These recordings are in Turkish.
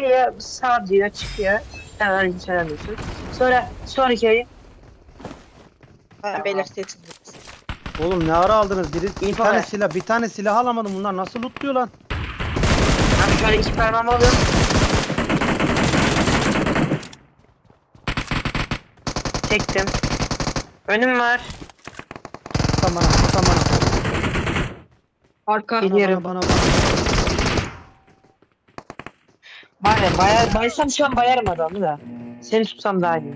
geliyor sağ diyor çıkıyor. Hemen diyorsun. Sonra sonraki ayı Ha. Oğlum ne ara aldınız? Biri, bir İnfo tane ver. silah, bir tane silah alamadım. Bunlar nasıl lootluyor lan? Abi şöyle iki parmağımı alıyorum. Çektim. Önüm var. Tamam, tamam. Arka. Geliyorum. Bana, bana, ya bayar, baysam şu an bayarım adamı da. Seni tutsam daha iyi.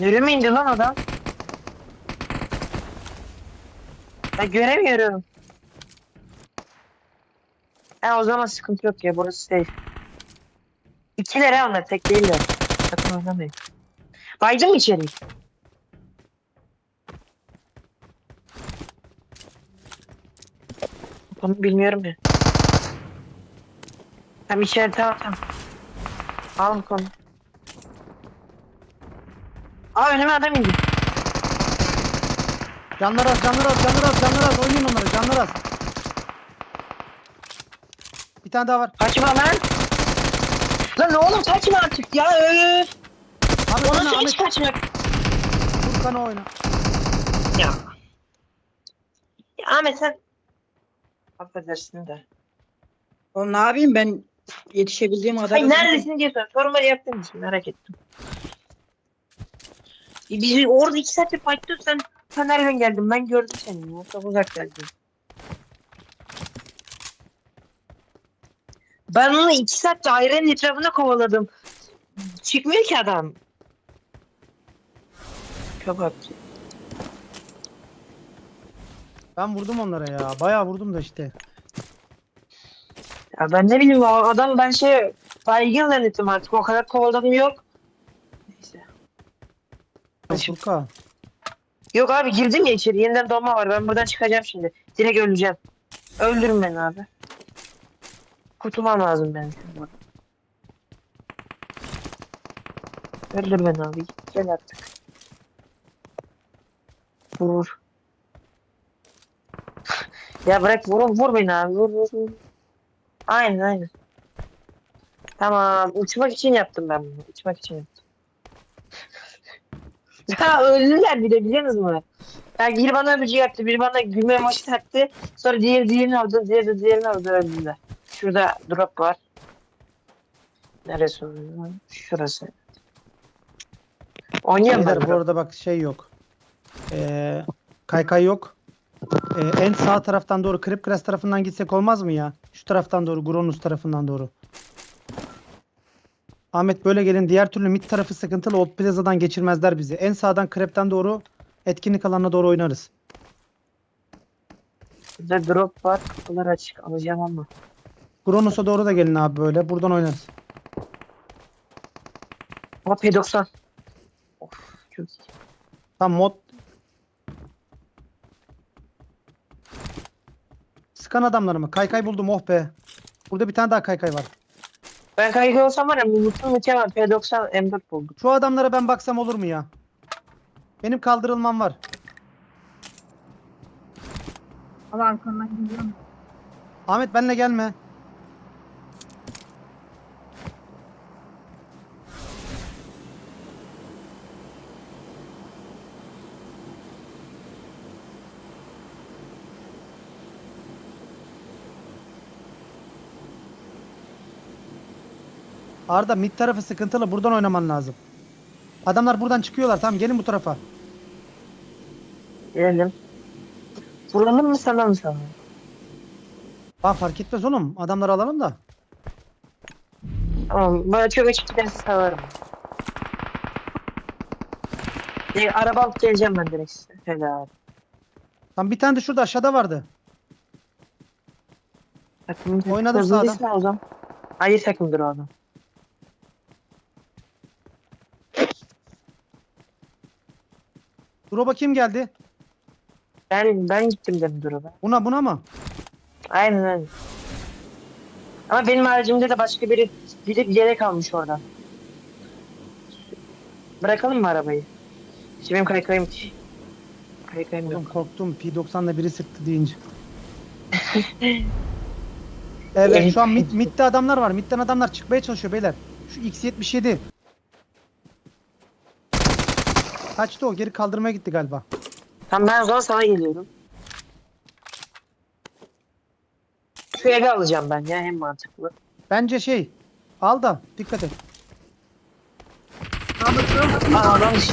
Nereye mi indi lan adam? Ben göremiyorum. Ha o zaman sıkıntı yok ya burası safe. İkileri onlar tek değiller. Sakın oynamayın. Baydın mı içeri? Onu bilmiyorum ya. Tam tamam tamam. Al konu. Aa önüme adam indi. Canlar az, canlar az, canlar az, canlar az. Oynayın onları, canlar az. Bir tane daha var. Kaçma lan. Lan oğlum kaçma artık ya. Öf. Ahmet O oyna, hiç kaçmak? Furkan'ı oyna. Ya. Ya Ahmet sen. Affedersin de. Oğlum ne yapayım ben yetişebildiğim kadar. Hayır neredesin diye sor. Sormalı yaptığım için merak ettim. E, Biz orada iki saattir fightlıyoruz sen. Sen nereden geldin? Ben gördüm seni. Çok uzak geldin. Ben onu iki saattir ailenin etrafında kovaladım. Çıkmıyor ki adam. Çok haklı. Ben vurdum onlara ya. Bayağı vurdum da işte. Ya ben ne bileyim adam ben şey baygın zannettim artık. O kadar kovaladım yok. Neyse. Furkan. Yok abi girdim ya içeri. Yeniden dolma var. Ben buradan çıkacağım şimdi. Direkt öleceğim. Öldürün beni abi. Kurtulmam lazım ben. şuradan. Öldür beni abi. Gel artık. Vur. ya bırak vur, vur beni abi. Vur vur vur. Aynen aynen. Tamam. Uçmak için yaptım ben bunu. Uçmak için yaptım. ya öldüler bir de biliyor musunuz? Ya biri bana öpücük yaptı, biri bana gülme emoji taktı. Sonra diğeri diğerini aldı, diğeri de diğerini aldı öldüler. Şurada drop var. Neresi oluyor? Şurası. Oynayalım Beyler bu arada bak şey yok. Ee, kaykay yok. Ee, en sağ taraftan doğru Kripkras tarafından gitsek olmaz mı ya? Şu taraftan doğru Gronus tarafından doğru. Ahmet böyle gelin. Diğer türlü mid tarafı sıkıntılı. Old Plaza'dan geçirmezler bizi. En sağdan Krep'ten doğru etkinlik alanına doğru oynarız. Burada drop var, kapılar açık. Alacağım ama. Gronus'a doğru da gelin abi böyle. Buradan oynarız. Ama P90. Of, çok iyi. Tam mod Sıkan adamları mı? Kaykay buldum oh be. Burada bir tane daha kaykay var. Ben kaygı olsam var ya, mutlu mükemmel P90 M4 buldum. Şu adamlara ben baksam olur mu ya? Benim kaldırılmam var. Ama arkamdan gidiyorum. Ahmet benle gelme. Arda mid tarafı sıkıntılı. Buradan oynaman lazım. Adamlar buradan çıkıyorlar. Tamam gelin bu tarafa. Gelelim. Vuralım mı sana mı sana? Bak fark etmez oğlum. Adamları alalım da. Tamam, böyle çok açık giderse salarım. E, araba alıp geleceğim ben direkt size. Abi. Tam bir tane de şurada aşağıda vardı. Oynadım sağdan. Hayır takımdır o adam. Drop'a kim geldi? Ben, ben gittim dedim duruma. Buna buna mı? Aynen aynen. Ama benim haricimde de başka biri gidip yere kalmış oradan. Bırakalım mı arabayı? İşte benim kaykayım Kaykayım Oğlum yok. korktum. P90'la biri sıktı deyince. Evet şu an mid, midde adamlar var. Midden adamlar çıkmaya çalışıyor beyler. Şu X77. Kaçtı o geri kaldırmaya gitti galiba. Tamam ben o zaman sana geliyorum. Şu evi alacağım ben ya en mantıklı. Bence şey al da dikkat et. Aa adam dışı.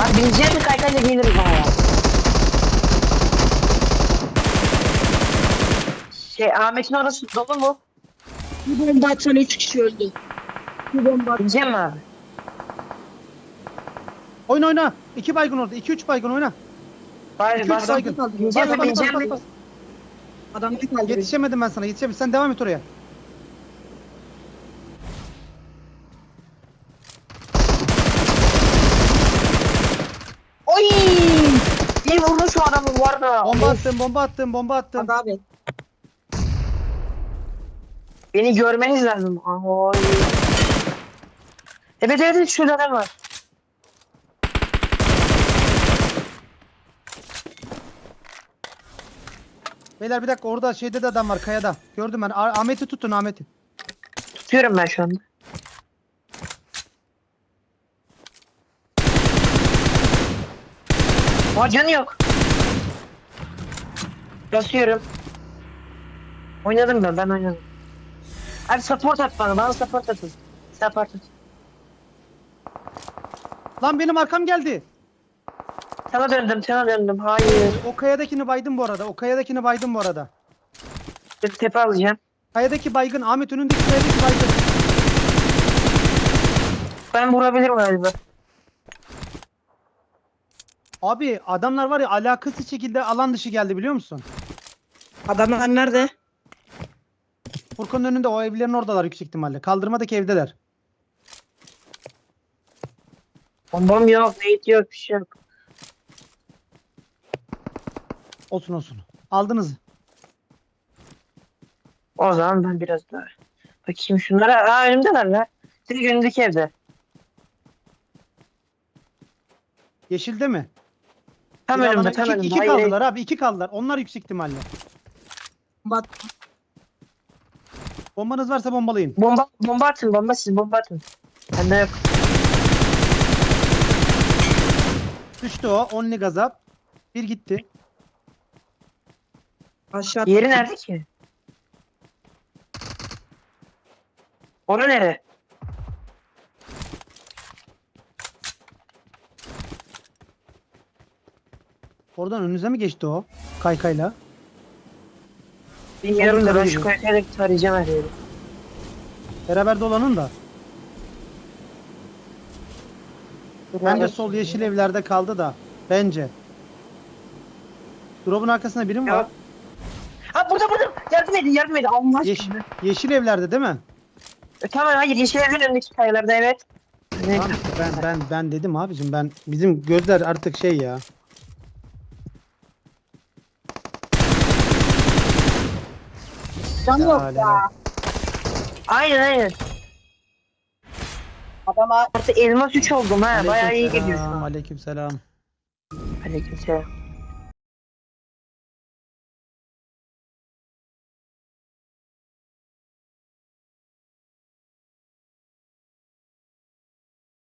Abi bineceğim mi kaykayla geliriz ama ya. Şey Ahmet'in orası dolu mu? Bir bomba atsan 3 kişi öldü. Bir bomba at- Bineceğim mi abi? Oyna oyna. 2 baygın orada. 2 3 baygın oyna. Bari 2 3 bari baygın. kaldı. Bas, bas, bas, mi? bas. Adam ne kaldı? Yetişemedim ben sana yetişemedim. Sen devam et oraya. Oy! İyi vurdun şu adamı var da. Bomba Of, attım bomba attım bomba attım. Hadi abi. Beni görmeniz lazım. Oy. Evet evet evet, şurada adam var. Beyler bir dakika orada şeyde de adam var kayada. Gördüm ben. Ah- Ahmet'i tutun Ahmet'i. Tutuyorum ben şu anda. Aa canı yok. Basıyorum. Oynadım ben, ben oynadım. Abi support at bana, bana support atın. Support at. Lan benim arkam geldi. Sana döndüm, sana döndüm. Hayır. O kayadakini baydım bu arada. O kayadakini baydım bu arada. Bir tepe alacağım. Kayadaki baygın Ahmet önündeki kayadaki baygın. Ben vurabilirim galiba. Abi adamlar var ya alakasız şekilde alan dışı geldi biliyor musun? Adamlar nerede? Furkan'ın önünde o evlerin oradalar yüksek ihtimalle. Kaldırmadaki evdeler. Bombam yok, nade yok, bir şey yok. Olsun olsun. Aldınız. O zaman ben biraz daha bakayım şunlara. Aa önümdeler la. Direkt önündeki evde. Yeşilde mi? Tam Bir önümde, alana tam iki, önümde. iki Hayır, kaldılar abi iki kaldılar. Onlar yüksek ihtimalle. Bomba at- Bombanız varsa bombalayın. Bomba, bomba atın, bomba siz bomba atın. Bende yok. Düştü o. Only gazap. Bir gitti. Aşağı. Yeri nerede ki? Onu nere? Oradan önünüze mi geçti o? Kaykayla. Bilmiyorum da ben şu kaykayla gidip arayacağım her yeri. Beraber dolanın da. Bence sol yeşil evlerde kaldı da. Bence. Drop'un arkasında biri mi var? Yok. Burada. Yardım edin. Allah Yeş- aşkına. yeşil evlerde değil mi? E, tamam hayır yeşil evin önündeki kayalarda evet. Evet. Tamam işte ben ben ben dedim abicim ben bizim gözler artık şey ya. Can yok ya. Aynen aynen. Adama Artık elmas 3 oldum ha. Bayağı iyi Aleykümselam, gidiyor şu an. Aleykümselam. Aleykümselam.